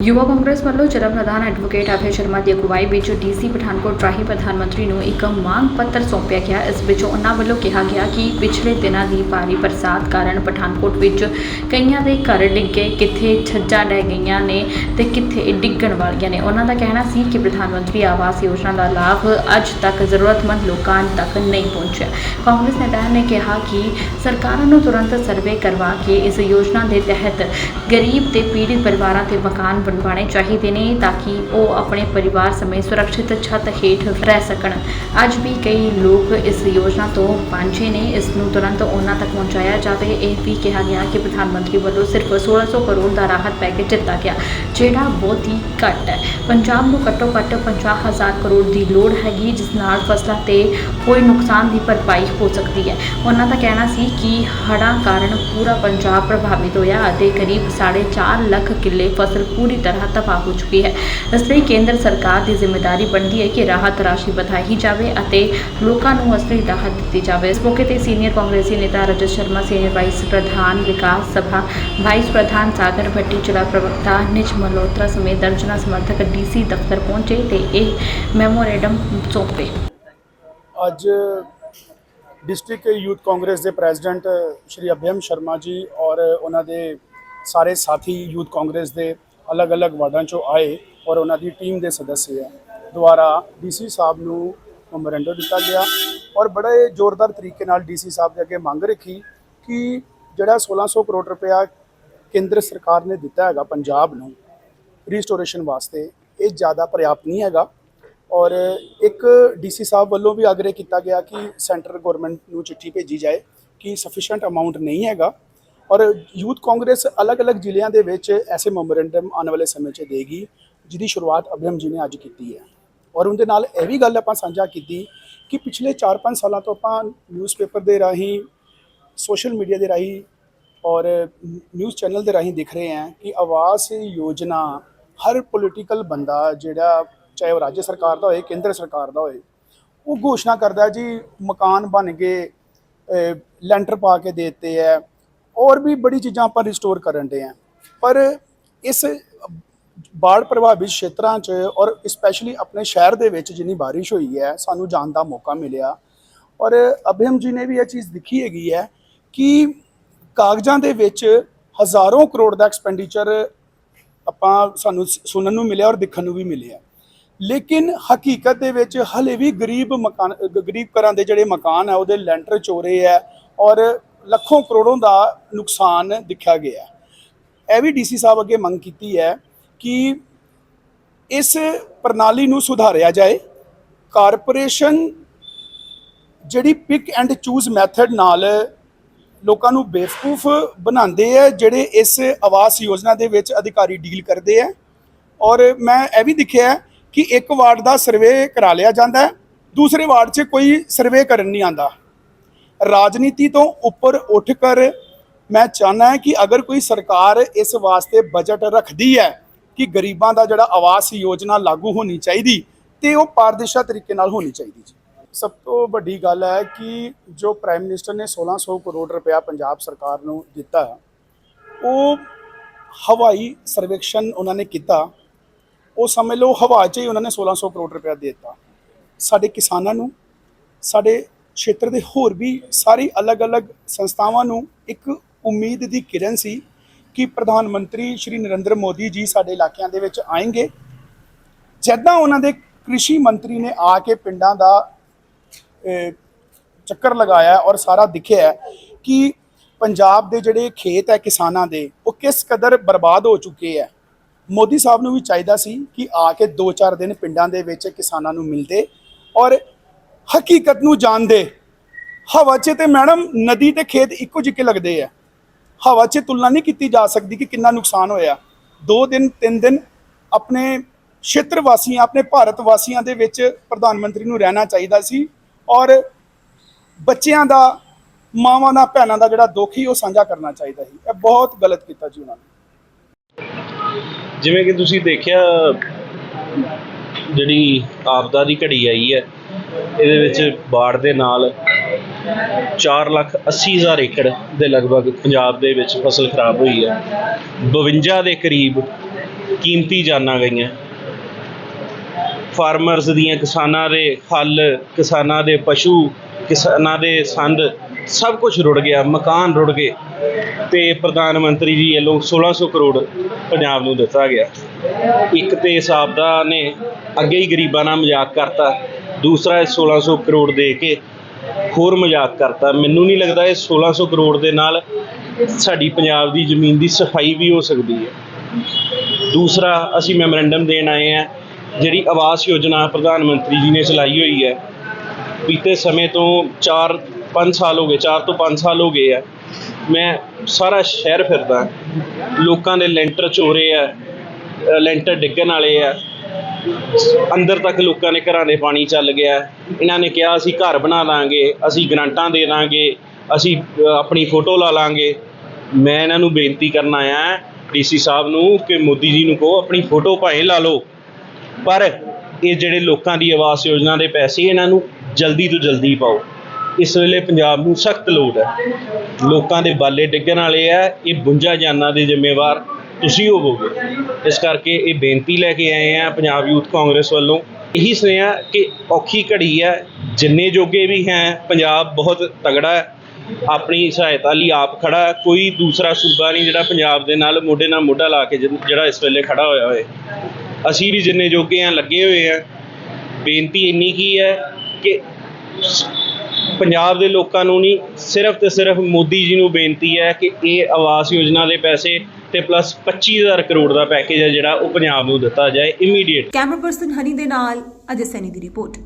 ਯੁਵਾ ਕਾਂਗਰਸ ਵੱਲੋਂ ਜ਼ਿਲ੍ਹਾ ਪ੍ਰਧਾਨ ਐਡਵੋਕੇਟ ਅਭੈ ਸ਼ਰਮਾ ਦੀ ਅਗਵਾਈ ਵਿੱਚ ਡੀਸੀ ਪਠਾਨਕੋਟ ਰਾਹੀਂ ਪ੍ਰਧਾਨ ਮੰਤਰੀ ਨੂੰ ਇੱਕ ਮੰਗ ਪੱਤਰ ਸੌਂਪਿਆ ਗਿਆ। ਇਸ ਵਿੱਚ ਉਹਨਾਂ ਵੱਲੋਂ ਕਿਹਾ ਗਿਆ ਕਿ ਪਿਛਲੇ ਦਿਨਾਂ ਦੀ ਭਾਰੀ ਬਰਸਾਤ ਕਾਰਨ ਪਠਾਨਕੋਟ ਵਿੱਚ ਕਈਆਂ ਦੇ ਘਰ ਡਿੱਗੇ, ਕਿੱਥੇ ਛੱਜਾਂ ਡਹਿ ਗਈਆਂ ਨੇ ਤੇ ਕਿੱਥੇ ਡਿੱਗਣ ਵਾਲੀਆਂ ਨੇ। ਉਹਨਾਂ ਦਾ ਕਹਿਣਾ ਸੀ ਕਿ ਪ੍ਰਧਾਨ ਮੰਤਰੀ ਆਵਾਸ ਯੋਜਨਾ ਦਾ ਲਾਭ ਅੱਜ ਤੱਕ ਜ਼ਰੂਰਤਮੰਦ ਲੋਕਾਂ ਤੱਕ ਨਹੀਂ ਪਹੁੰਚਿਆ। ਕਾਂਗਰਸ ਨੇਤਾਵਾਂ ਨੇ ਕਿਹਾ ਕਿ ਸਰਕਾਰਾਂ ਨੂੰ ਤੁਰੰਤ ਸਰਵੇ ਕਰਵਾ ਕੇ ਇਸ ਯੋਜਨਾ ਦੇ ਤਹਿਤ ਗਰੀਬ ਤੇ ਪੀੜਿਤ ਪਰਿਵਾਰਾਂ ਤੇ ਮਕਾਨ ਬਣਵਾਉਣੇ ਚਾਹੀਦੇ ਨੇ ਤਾਂ ਕਿ ਉਹ ਆਪਣੇ ਪਰਿਵਾਰ ਸਮੇਂ ਸੁਰੱਖਿਅਤ ਛੱਤ ਹੇਠ ਰਹਿ ਸਕਣ। ਅੱਜ ਵੀ ਕਈ ਲੋਕ ਇਸ ਯੋਜਨਾ ਤੋਂ ਵਾਂਝੇ ਨੇ। ਇਸ ਨੂੰ ਤੁਰੰਤ ਉਹਨਾਂ ਤੱਕ ਪਹੁੰਚਾਇਆ ਜਾਵੇ। ਇਹ ਵੀ ਕਿਹਾ ਗਿਆ ਕਿ ਪ੍ਰਧਾਨ ਮੰਤਰੀ ਵੱਲੋਂ ਸਿਰਫ 1600 ਕਰੋੜ ਦਾ ਰਾਹਤ ਪੈਕੇਜ ਦਿੱਤਾ ਗਿਆ, ਜਿਹੜਾ ਬਹੁਤ ਹੀ ਘੱਟ ਹੈ। ਪੰਜਾਬ ਨੂੰ ਘੱਟੋ ਘੱਟ 50000 ਕਰੋੜ ਦੀ ਲੋੜ ਹੈਗੀ, ਜਿਸ ਨਾਲ ਫਸਲਾਂ ਤੇ ਕੋਈ ਨੁਕਸਾਨ ਦੀ ਭਰਪਾਈ ਹੋ ਸਕਦੀ ਹੈ। ਉਹਨਾਂ ਦਾ ਕਹਿਣਾ ਸੀ ਕਿ ਹੜ੍ਹਾਂ ਕਾਰਨ ਪੂਰਾ ਪੰਜਾਬ ਪ੍ਰਭਾਵਿਤ ਹੋਇਆ ਅਤੇ ਕਰੀਬ 4.5 ਲੱਖ ਕਿੱਲੇ ਫਸਲ ਪੂਰੀ ਤਰ੍ਹਾਂ ਤਬਾਹ ਹੋ ਚੁੱਕੀ ਹੈ। ਇਸ ਲਈ ਕੇਂਦਰ ਸਰਕਾਰ ਦੀ ਜ਼ਿੰਮੇਵਾਰੀ ਬਣਦੀ ਹੈ ਕਿ ਰਾਹਤ ਰਾਸ਼ੀ ਵਧਾਈ ਜਾਵੇ ਅਤੇ ਲੋਕਾਂ ਨੂੰ ਅਸਲੀ ਰਾਹਤ ਦਿੱਤੀ ਜਾਵੇ। ਇਸ ਮੌਕੇ ਤੇ ਸੀਨੀਅਰ ਕਾਂਗਰਸੀ ਨੇਤਾ ਰਜਤ ਸ਼ਰਮਾ, ਸੀਨੀਅਰ ਵਾਈਸ ਪ੍ਰਧਾਨ ਵਿਕਾਸ ਸਭਾ, ਵਾਈਸ ਪ੍ਰਧਾਨ ਸਾਗਰ ਭੱਟੀ, ਜ਼ਿਲ੍ਹਾ ਪ੍ਰਵਕਤਾ ਨਿਜ ਮਲਹੋਤਰਾ ਸਮੇਤ ਦਰਜਨਾਂ ਸਮਰਥਕ ਡੀਸੀ ਦਫ਼ਤਰ ਪਹੁੰਚੇ ਤੇ ਇਹ ਮੈਮੋਰੈਂਡਮ ਸੌਂਪੇ। ਅੱਜ ਡਿਸਟ੍ਰਿਕਟ ਯੂਥ ਕਾਂਗਰਸ ਦੇ ਪ੍ਰੈਜ਼ੀਡੈਂਟ ਸ਼੍ਰੀ ਅਭਿਅਮ ਸ਼ਰਮਾ ਜੀ ਔਰ ਉਹਨਾਂ ਦੇ ਸਾਰੇ ਸਾਥੀ ਯੂਥ ਕਾਂਗਰਸ ਦੇ ਅਲੱਗ-ਅਲੱਗ ਵਾਰਡਾਂ ਚੋਂ ਆਏ ਔਰ ਉਹਨਾਂ ਦੀ ਟੀਮ ਦੇ ਸਦੱਸਿਆ ਦੁਆਰਾ ਡੀਸੀ ਸਾਹਿਬ ਨੂੰ ਮੈਮੋਰੈਂਡਮ ਦਿੱਤਾ ਗਿਆ ਔਰ ਬੜੇ ਜ਼ੋਰਦਾਰ ਤਰੀਕੇ ਨਾਲ ਡੀਸੀ ਸਾਹਿਬ ਦੇ ਅੱਗੇ ਮੰਗ ਰੱਖੀ ਕਿ ਜਿਹੜਾ 1600 ਕਰੋੜ ਰੁਪਇਆ ਕੇਂਦਰ ਸਰਕਾਰ ਨੇ ਦਿੱਤਾ ਹੈਗਾ ਪੰਜਾਬ ਨੂੰ ਰੀਸਟੋਰੇਸ਼ਨ ਵਾਸਤੇ, ਇਹ ਜ਼ਿਆਦਾ ਪਰਯਾਪਤ ਨਹੀਂ ਹੈਗਾ ਔਰ ਇੱਕ ਡੀਸੀ ਸਾਹਿਬ ਵੱਲੋਂ ਵੀ ਆਗਰੇ ਕੀਤਾ ਗਿਆ ਕਿ ਸੈਂਟਰ ਗਵਰਨਮੈਂਟ ਨੂੰ ਚਿੱਠੀ ਭੇਜੀ ਜਾਏ ਕਿ ਸਫੀਸ਼ੀਐਂਟ ਅਮਾਉਂਟ ਨਹੀਂ ਹੈਗਾ। ਔਰ ਯੂਥ ਕਾਂਗਰਸ ਅਲੱਗ-ਅਲੱਗ ਜ਼ਿਲ੍ਹਿਆਂ ਦੇ ਵਿੱਚ ਐਸੇ ਮੈਮੋਰੈਂਡਮ ਆਉਣ ਵਾਲੇ ਸਮੇਂ 'ਚ ਦੇਗੀ, ਜਿਹਦੀ ਸ਼ੁਰੂਆਤ ਅਭਿਅਮ ਜੀ ਨੇ ਅੱਜ ਕੀਤੀ ਹੈ। ਔਰ ਉਹਦੇ ਨਾਲ ਇਹ ਵੀ ਗੱਲ ਆਪਾਂ ਸਾਂਝਾ ਕੀਤੀ ਕਿ ਪਿਛਲੇ 4-5 ਸਾਲਾਂ ਤੋਂ ਆਪਾਂ ਨਿਊਜ਼ਪੇਪਰ ਦੇ ਰਾਹੀਂ, ਸੋਸ਼ਲ ਮੀਡੀਆ ਦੇ ਰਾਹੀਂ ਔਰ ਨਿਊਜ਼ ਚੈਨਲ ਦੇ ਰਾਹੀਂ ਦਿਖ ਰਹੇ ਹਾਂ ਕਿ ਆਵਾਸ ਯੋਜਨਾ ਹਰ ਪੋਲੀਟੀਕਲ ਬੰਦਾ ਜਿਹੜਾ ਚਾਹੇ ਉਹ ਰਾਜ ਸਰਕਾਰ ਦਾ ਹੋਏ, ਕੇਂਦਰ ਸਰਕਾਰ ਦਾ ਹੋਏ, ਉਹ ਘੋਸ਼ਣਾ ਕਰਦਾ ਜੀ ਮਕਾਨ ਬਣ ਗਏ ਲੈਂਟਰ ਪਾ ਕੇ ਦੇ ਦਿੱਤੇ ਹੈ। ਔਰ ਵੀ ਬੜੀ ਚੀਜ਼ਾਂ ਆਪਾਂ ਰਿਸਟੋਰ ਕਰਨ ਦੇ ਆ ਪਰ ਇਸ ਬਾੜ ਪ੍ਰਭਾਵਿਤ ਖੇਤਰਾਂ 'ਚ ਔਰ ਸਪੈਸ਼ਲੀ ਆਪਣੇ ਸ਼ਹਿਰ ਦੇ ਵਿੱਚ ਜਿੰਨੀ ਬਾਰਿਸ਼ ਹੋਈ ਹੈ, ਸਾਨੂੰ ਜਾਣ ਦਾ ਮੌਕਾ ਮਿਲਿਆ। ਔਰ ਅਭਿਅਮ ਜੀ ਨੇ ਵੀ ਇਹ ਚੀਜ਼ ਦਿਖੀ ਹੈਗੀ ਹੈ ਕਿ ਕਾਗਜ਼ਾਂ ਦੇ ਵਿੱਚ ਹਜ਼ਾਰਾਂ ਕਰੋੜ ਦਾ ਐਕਸਪੈਂਡੀਚਰ ਆਪਾਂ ਸਾਨੂੰ ਸੁਣਨ ਨੂੰ ਮਿਲਿਆ ਔਰ ਦੇਖਣ ਨੂੰ ਵੀ ਮਿਲਿਆ। ਲੇਕਿਨ ਹਕੀਕਤ ਦੇ ਵਿੱਚ ਹਲੇ ਵੀ ਗਰੀਬ ਮਕਾਨ ਗਰੀਬ ਘਰਾਂ ਦੇ ਜਿਹੜੇ ਮਕਾਨ ਹੈ, ਉਹਦੇ ਲੈਂਟਰ ਚੋਰੇ ਹੈ ਔਰ ਲੱਖੋਂ ਕਰੋੜੋਂ ਦਾ ਨੁਕਸਾਨ ਦਿਖਿਆ ਗਿਆ ਇਹ ਵੀ ਡੀਸੀ ਸਾਹਿਬ ਅੱਗੇ ਮੰਗ ਕੀਤੀ ਹੈ ਕਿ ਇਸ ਪ੍ਰਣਾਲੀ ਨੂੰ ਸੁਧਾਰਿਆ ਜਾਏ। ਕਾਰਪੋਰੇਸ਼ਨ ਜਿਹੜੀ ਪਿਕ ਐਂਡ ਚੂਜ਼ ਮੈਥਡ ਨਾਲ ਲੋਕਾਂ ਨੂੰ ਬੇਵਕੂਫ ਬਣਾਉਂਦੇ ਆ ਜਿਹੜੇ ਇਸ ਆਵਾਸ ਯੋਜਨਾ ਦੇ ਵਿੱਚ ਅਧਿਕਾਰੀ ਡੀਲ ਕਰਦੇ ਆ ਔਰ ਮੈਂ ਇਹ ਵੀ ਦੇਖਿਆ ਕਿ ਇੱਕ ਵਾਰਡ ਦਾ ਸਰਵੇ ਕਰਾ ਲਿਆ ਜਾਂਦਾ ਹੈ, ਦੂਸਰੇ ਵਾਰਡ 'ਚ ਕੋਈ ਸਰਵੇ ਕਰਨ ਨਹੀਂ ਆਂਦਾ ਰਾਜਨੀਤੀ ਤੋਂ ਉੱਪਰ ਉੱਠ ਕਰ ਮੈਂ ਚਾਹਨਾ ਹੈ ਕਿ ਅਗਰ ਕੋਈ ਸਰਕਾਰ ਇਸ ਵਾਸਤੇ ਬਜਟ ਰੱਖਦੀ ਹੈ ਕਿ ਗਰੀਬਾਂ ਦਾ ਜਿਹੜਾ ਆਵਾਸ ਯੋਜਨਾ ਲਾਗੂ ਹੋਣੀ ਚਾਹੀਦੀ ਤੇ ਉਹ ਪਾਰਦਰਸ਼ਾ ਤਰੀਕੇ ਨਾਲ ਹੋਣੀ ਚਾਹੀਦੀ ਜੀ। ਸਭ ਤੋਂ ਵੱਡੀ ਗੱਲ ਹੈ ਕਿ ਜੋ ਪ੍ਰਾਈਮ ਮਿਨਿਸਟਰ ਨੇ 1600 ਕਰੋੜ ਰੁਪਇਆ ਪੰਜਾਬ ਸਰਕਾਰ ਨੂੰ ਦਿੱਤਾ, ਉਹ ਹਵਾਈ ਸਰਵੇਖਣ ਉਹਨਾਂ ਨੇ ਕੀਤਾ। ਉਹ ਸਮਝ ਲਓ ਹਵਾ 'ਚ ਹੀ ਉਹਨਾਂ ਨੇ 1600 ਕਰੋੜ ਰੁਪਇਆ ਦੇ ਦਿੱਤਾ। ਸਾਡੇ ਕਿਸਾਨਾਂ ਨੂੰ, ਸਾਡੇ ਖੇਤਰ ਦੇ ਹੋਰ ਵੀ ਸਾਰੀ ਅਲੱਗ-ਅਲੱਗ ਸੰਸਥਾਵਾਂ ਨੂੰ ਇੱਕ ਉਮੀਦ ਦੀ ਕਿਰਨ ਸੀ ਕਿ ਪ੍ਰਧਾਨ ਮੰਤਰੀ ਸ਼੍ਰੀ ਨਰਿੰਦਰ ਮੋਦੀ ਜੀ ਸਾਡੇ ਇਲਾਕਿਆਂ ਦੇ ਵਿੱਚ ਆਏਗੇ। ਜਦੋਂ ਉਹਨਾਂ ਦੇ ਕ੍ਰਿਸ਼ੀ ਮੰਤਰੀ ਨੇ ਆ ਕੇ ਪਿੰਡਾਂ ਦਾ ਚੱਕਰ ਲਗਾਇਆ ਔਰ ਸਾਰਾ ਦਿਖਿਆ ਕਿ ਪੰਜਾਬ ਦੇ ਜਿਹੜੇ ਖੇਤ ਹੈ ਕਿਸਾਨਾਂ ਦੇ, ਉਹ ਕਿਸ ਕਦਰ ਬਰਬਾਦ ਹੋ ਚੁੱਕੇ ਹੈ। ਮੋਦੀ ਸਾਹਿਬ ਨੂੰ ਵੀ ਚਾਹੀਦਾ ਸੀ ਕਿ ਆ ਕੇ 2-4 ਦਿਨ ਪਿੰਡਾਂ ਦੇ ਵਿੱਚ ਕਿਸਾਨਾਂ ਨੂੰ ਮਿਲਦੇ ਔਰ ਹਕੀਕਤ ਨੂੰ ਜਾਣਦੇ। ਹਵਾ 'ਚ ਤੇ ਮੈਡਮ ਨਦੀ ਤੇ ਖੇਤ ਇੱਕੋ ਜਿਹੇ ਲੱਗਦੇ ਆ। ਹਵਾ 'ਚ ਤੁਲਨਾ ਨਹੀਂ ਕੀਤੀ ਜਾ ਸਕਦੀ ਕਿ ਕਿੰਨਾ ਨੁਕਸਾਨ ਹੋਇਆ। ਦੋ ਦਿਨ, ਤਿੰਨ ਦਿਨ ਆਪਣੇ ਖੇਤਰ ਵਾਸੀਆਂ, ਆਪਣੇ ਭਾਰਤ ਵਾਸੀਆਂ ਦੇ ਵਿੱਚ ਪ੍ਰਧਾਨ ਮੰਤਰੀ ਨੂੰ ਰਹਿਣਾ ਚਾਹੀਦਾ ਸੀ ਔਰ ਬੱਚਿਆਂ ਦਾ, ਮਾਵਾਂ ਦਾ, ਭੈਣਾਂ ਦਾ ਜਿਹੜਾ ਦੁੱਖ ਹੀ ਉਹ ਸਾਂਝਾ ਕਰਨਾ ਚਾਹੀਦਾ ਸੀ। ਇਹ ਬਹੁਤ ਗਲਤ ਕੀਤਾ ਜੀ ਉਹਨਾਂ ਨੇ। ਜਿਵੇਂ ਕਿ ਤੁਸੀਂ ਦੇਖਿਆ, ਜਿਹੜੀ ਆਪਦਾ ਦੀ ਘੜੀ ਆਈ ਹੈ ਇਹਦੇ ਵਿੱਚ ਬਾੜ ਦੇ ਨਾਲ 4 ਲੱਖ 80 ਹਜ਼ਾਰ ਏਕੜ ਦੇ ਲਗਭਗ ਪੰਜਾਬ ਦੇ ਵਿੱਚ ਫਸਲ ਖਰਾਬ ਹੋਈ ਹੈ। 52 ਦੇ ਕਰੀਬ ਕੀਮਤੀ ਜਾਨਾਂ ਗਈਆਂ। ਫਾਰਮਰਸ ਦੀਆਂ ਕਿਸਾਨਾਂ ਦੇ ਹੱਲ ਕਿਸਾਨਾਂ ਦੇ ਪਸ਼ੂ, ਕਿਸਾਨਾਂ ਦੇ ਸੰਦ ਸਭ ਕੁਝ ਰੁੜ ਗਿਆ, ਮਕਾਨ ਰੁੜ ਗਏ ਤੇ ਪ੍ਰਧਾਨ ਮੰਤਰੀ ਜੀ ਵੱਲੋਂ 1600 ਕਰੋੜ ਪੰਜਾਬ ਨੂੰ ਦਿੱਤਾ ਗਿਆ। ਇੱਕ ਤੇ ਹਿਸਾਬ ਨੇ ਅੱਗੇ ਹੀ ਗਰੀਬਾਂ ਨਾਲ ਮਜ਼ਾਕ ਕਰਤਾ। ਦੂਸਰਾ ਇਹ 1600 ਕਰੋੜ ਦੇ ਕੇ ਹੋਰ ਮਜ਼ਾਕ ਕਰਤਾ। ਮੈਨੂੰ ਨਹੀਂ ਲੱਗਦਾ ਇਹ 1600 ਕਰੋੜ ਦੇ ਨਾਲ ਸਾਡੀ ਪੰਜਾਬ ਦੀ ਜ਼ਮੀਨ ਦੀ ਸਫ਼ਾਈ ਵੀ ਹੋ ਸਕਦੀ ਹੈ। ਦੂਸਰਾ, ਅਸੀਂ ਮੈਮੋਰੈਂਡਮ ਦੇਣ ਆਏ ਆ ਜਿਹੜੀ ਆਵਾਸ ਯੋਜਨਾ ਪ੍ਰਧਾਨ ਮੰਤਰੀ ਜੀ ਨੇ ਚਲਾਈ ਹੋਈ ਹੈ। ਬੀਤੇ ਸਮੇਂ ਤੋਂ 4 5 ਸਾਲ ਹੋ ਗਏ 4 ਤੋਂ 5 ਸਾਲ ਹੋ ਗਏ ਆ। ਮੈਂ ਸਾਰਾ ਸ਼ਹਿਰ ਫਿਰਦਾ। ਲੋਕਾਂ ਦੇ ਲੈਂਟਰ ਚੋਰੇ ਆ ਲੈਂਟਰ ਡਿੱਗਣ ਵਾਲੇ ਆ। ਅੰਦਰ ਤੱਕ ਲੋਕਾਂ ਦੇ ਘਰਾਂ ਦੇ ਪਾਣੀ ਚੱਲ ਗਿਆ। ਇਹਨਾਂ ਨੇ ਕਿਹਾ, ਅਸੀਂ ਘਰ ਬਣਾ ਲਾਂਗੇ, ਅਸੀਂ ਗਰਾਂਟਾਂ ਦੇ ਦਾਂਗੇ, ਅਸੀਂ ਆਪਣੀ ਫੋਟੋ ਲਾ ਲਾਂਗੇ। ਮੈਂ ਇਹਨਾਂ ਨੂੰ ਬੇਨਤੀ ਕਰਨ ਆਇਆ, ਡੀਸੀ ਸਾਹਿਬ ਨੂੰ ਕਿ ਮੋਦੀ ਜੀ ਨੂੰ ਕਹੋ, ਆਪਣੀ ਫੋਟੋ ਭਾਵੇਂ ਲਾ ਲਓ। ਪਰ ਇਹ ਜਿਹੜੇ ਲੋਕਾਂ ਦੀ ਆਵਾਸ ਯੋਜਨਾ ਦੇ ਪੈਸੇ ਇਹਨਾਂ ਨੂੰ ਜਲਦੀ ਤੋਂ ਜਲਦੀ ਪਾਓ। ਇਸ ਵੇਲੇ ਪੰਜਾਬ ਨੂੰ ਸਖਤ ਲੋੜ ਹੈ। ਲੋਕਾਂ ਦੇ ਬਾਲੇ ਡਿੱਗਣ ਵਾਲੇ ਆ ਇਹ ਬੁੰਝਾ ਜਾਨਾਂ ਦੇ ਜ਼ਿੰਮੇਵਾਰ ਤੁਸੀਂ ਹੋਵੋਗੇ ਇਸ ਕਰਕੇ ਇਹ ਬੇਨਤੀ ਲੈ ਕੇ ਆਏ ਆ ਪੰਜਾਬ ਯੂਥ ਕਾਂਗਰਸ ਵੱਲੋਂ। ਇਹੀ ਸੁਨੇਹਾ ਕਿ ਔਖੀ ਘੜੀ ਹੈ, ਜਿੰਨੇ ਜੋਗੇ ਵੀ ਹੈ, ਪੰਜਾਬ ਬਹੁਤ ਤਗੜਾ ਹੈ। ਆਪਣੀ ਸਹਾਇਤਾ ਲਈ ਆਪ ਖੜਾ ਕੋਈ ਦੂਸਰਾ ਸੂਬਾ ਨਹੀਂ ਜਿਹੜਾ ਪੰਜਾਬ ਦੇ ਨਾਲ ਮੋਢੇ ਨਾਲ ਮੋਢਾ ਲਾ ਕੇ ਜਿਹੜਾ ਇਸ ਵੇਲੇ ਖੜਾ ਹੋਇਆ ਹੋਏ। ਅਸੀਂ ਵੀ ਜਿੰਨੇ ਜੋਗੇ ਆ ਲੱਗੇ ਹੋਏ ਆ ਬੇਨਤੀ ਇੰਨੀ ਕੀ ਹੈ ਕਿ ਪੰਜਾਬ ਦੇ ਲੋਕਾਂ ਨੂੰ ਨਹੀਂ, ਸਿਰਫ ਤੇ ਸਿਰਫ ਮੋਦੀ ਜੀ ਨੂੰ ਬੇਨਤੀ ਹੈ ਕਿ ਇਹ ਆਵਾਸ ਯੋਜਨਾ ਦੇ ਪੈਸੇ ਤੇ ਪਲੱਸ 25000 ਕਰੋੜ ਦਾ ਪੈਕੇਜ ਹੈ ਜਿਹੜਾ ਉਹ ਪੰਜਾਬ ਨੂੰ ਦਿੱਤਾ ਜਾਏ ਇਮੀਡੀਏਟ ਕੈਮਰਾ ਪਰਸਨ ਹਨੀ ਦੇ ਨਾਲ ਅਜੇ ਸੈਨੀ ਦੀ ਰਿਪੋਰਟ।